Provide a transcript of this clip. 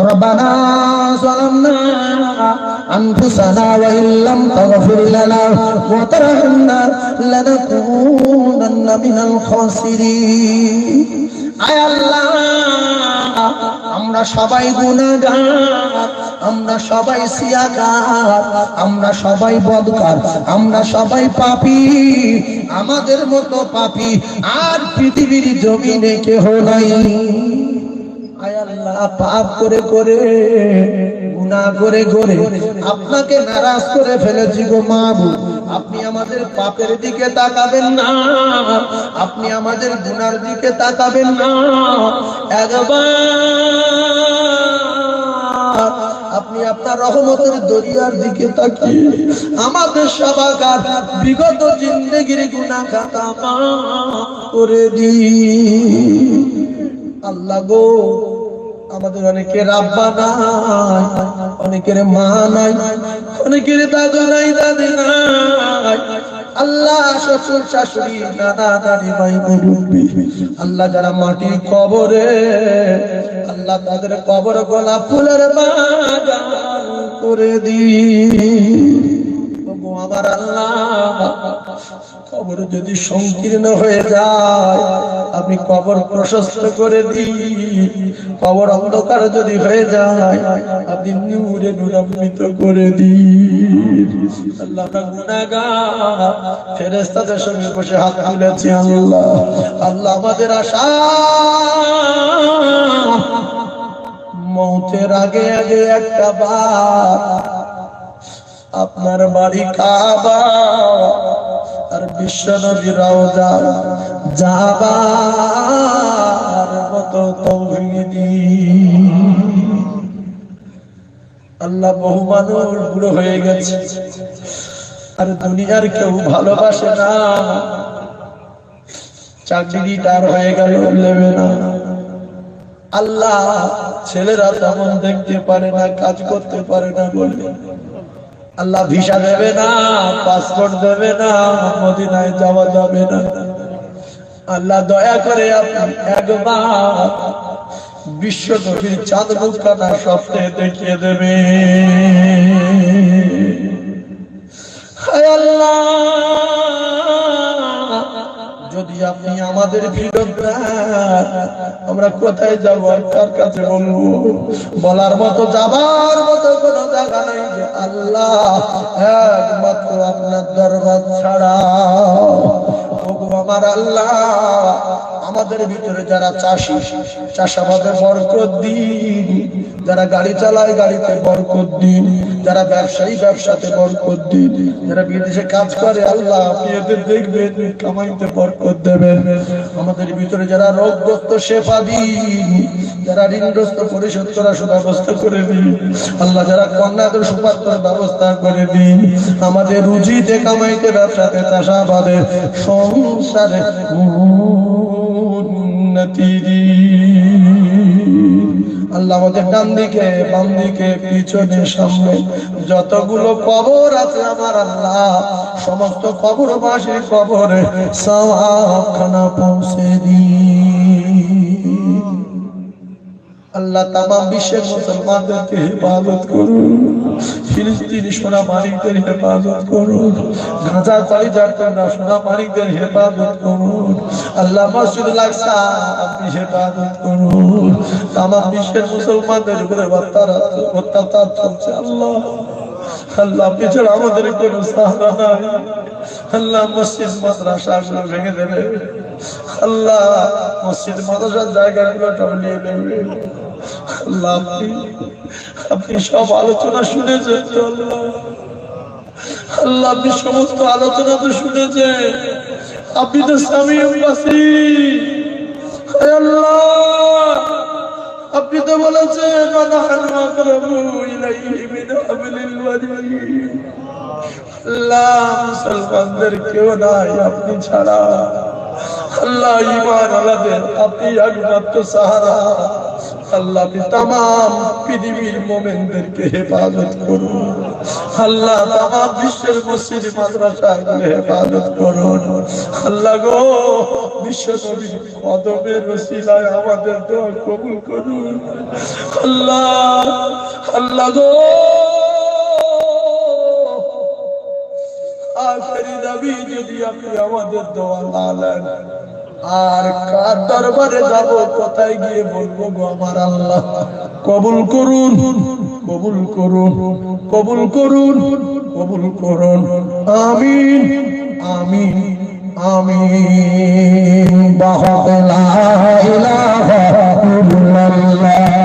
ربنا ظلمنا أنفسنا وإن لم تغفر لنا وترحمنا لنكونن من الخاسرين আয় আল্লাহ আমরা সবাই গুনাহগার আমরা সবাই সিয়াকার আমরা সবাই বদকার আমরা সবাই পাপী আমাদের মতো পাপী আর পৃথিবীর জমিনে কেহ নাই আপনাকে নারাজ করে ফেলেছি গো আপনি আমাদের পাপের দিকে তাকাবেন না, আপনি আমাদের গুনার দিকে তাকাবেন না। একবার আপনি আপনার রহমতের দরিয়ার দিকে তাকিয়ে আমাদের সবাকার বিগত জিন্দগির গুনাহ খাতা করে দি আল্লাহ গো আমাদের অনেকের আব্বা নাই, অনেকের মা নাই, অনেকের নাই, দাদি নাই। আল্লাহ আল্লাহ যারা মাটির কবরে, আল্লাহ তাদের কবর গোলাপ ফুলের বাগান করে দি কবর যদি সংকীর্ণ হয়ে যায়, আপনি কবর প্রশস্ত করে দিই কবর অন্ধকার যদি হয়ে যায়, আপনি নূরে নূরান্বিত করে দিন। আল্লাহ ফেরেস্তাদের সঙ্গে বসে হাত তুলেছি আল্লাহ। আল্লাহ আমাদের আশা, মৌতের আগে আগে একটা বার আপনার বাড়ি কাবা। আর বিশ্ব নবীর রওজা যাবার মতো তৌহিদি। আল্লাহ বহু মানুষ বুড়ো হয়ে গেছে, আর দুনিয়ার কেউ ভালোবাসে না। চাকরিটার হয়ে গেল নেবে না। আল্লাহ ছেলেরা তেমন দেখতে পারে না, কাজ করতে পারে না বলে। আল্লাহ ভিসা দেবে না পাসপোর্ট দেবে না, মদিনায় যাওয়া যাবে না। আল্লাহ দয়া করে আপনি একবার বিশ্ব নবীর চাঁদ মুখানা স্বপ্নে দেখিয়ে দেবে আপনি আমাদের আমরা কোথায় যাব আর কার কাছে বলব? বলার মতো, যাবার মতো কোনো জায়গা নেই যে আল্লাহ একমাত্র আপনার দরবার ছাড়া। আমার আল্লাহ আমাদের ভিতরে যারা চাষি চাষাবাদে বরকত দিন। যারা গাড়ি চালায়, গাড়িতে বরকত দিন। যারা ব্যবসায়ী, ব্যবসাতে বরকত দিন। যারা বিদেশে কাজ করে, আল্লাহ আপনি দেখবেন, কামাইতে বরকত দেবেন। আমাদের ভিতরে যারা রোগগ্রস্ত সেবা দিন, যারা ঋণগ্রস্ত পরিশোধ করার ব্যবস্থা করে দিন। আল্লাহ যারা কন্যাদের সুপাত্রের ব্যবস্থা করে দিন। আমাদের রুজিতে, কামাইতে, ব্যবসাতে, চাষাবাদে, সংসারে দিন আল্লাহ আমাদের ডান দিকে, বাম দিকে, পিছনে, সামনে, যতগুলো কবর আছে আমার আল্লাহ, সমস্ত কবর বাসীর কবরে সবাবখানা পৌঁছে দিন। আল্লাহ তামাম বিশ্বের মুসলমানদেরকে হেফাজত করুন। ফিলিস্তিনি সোনা মালিকদের হেফাজত করুন। গাঁজা কলিজার তোমরা সোনা মালিকদের হেফাজত করুন। আল্লাহ মসজিদ লাগসা আপনি হেফাজত করুন। তামাম বিশ্বের মুসলমানদের উপরে অত্যাচার চলছে, আল্লাহ। আল্লাহ পিছনে আমাদের কোনো সাহারা নাই। আল্লাহ, মসজিদ, মাদ্রাসা ভেঙে দেবে। আল্লাহ, মসজিদ, মাদ্রাসার জায়গাগুলো নিয়ে নেবে। আপনি সব আলোচনা শুনেছেন আল্লাহ। আপনি সমস্ত আলোচনা তো শুনেছেন। আপনি তো স্বামী আপনি তো বলেছেন মুসলমানদের কেউ নাই, আপনি ছাড়া। আল্লাহ ইমান আলাদের আপনি একমাত্র সাহারা। আল্লাহ আপনি তাম পৃথিবীর মোমেনদেরকে হেফাজত করুন। আল্লাহ বিশ্বের মসজিদ মাদ্রাসা হেফাজত করুন। আল্লাহ গো, বিশ্ব নবী কদমের রসিলায় আমাদের দোয়া কবুল করুন। আল্লাহ আল্লাহ গো। নবী যদি আপনি আমাদের দোয়া না আর কার দরবারে যাব, কোথায় গিয়ে বলব গো আমার আল্লাহ? কবুল করুন কবুল করুন কবুল করুন কবুল করুন। আমিন আমিন আমিন। বাহক লা ইলাহা ইল্লাল্লাহ।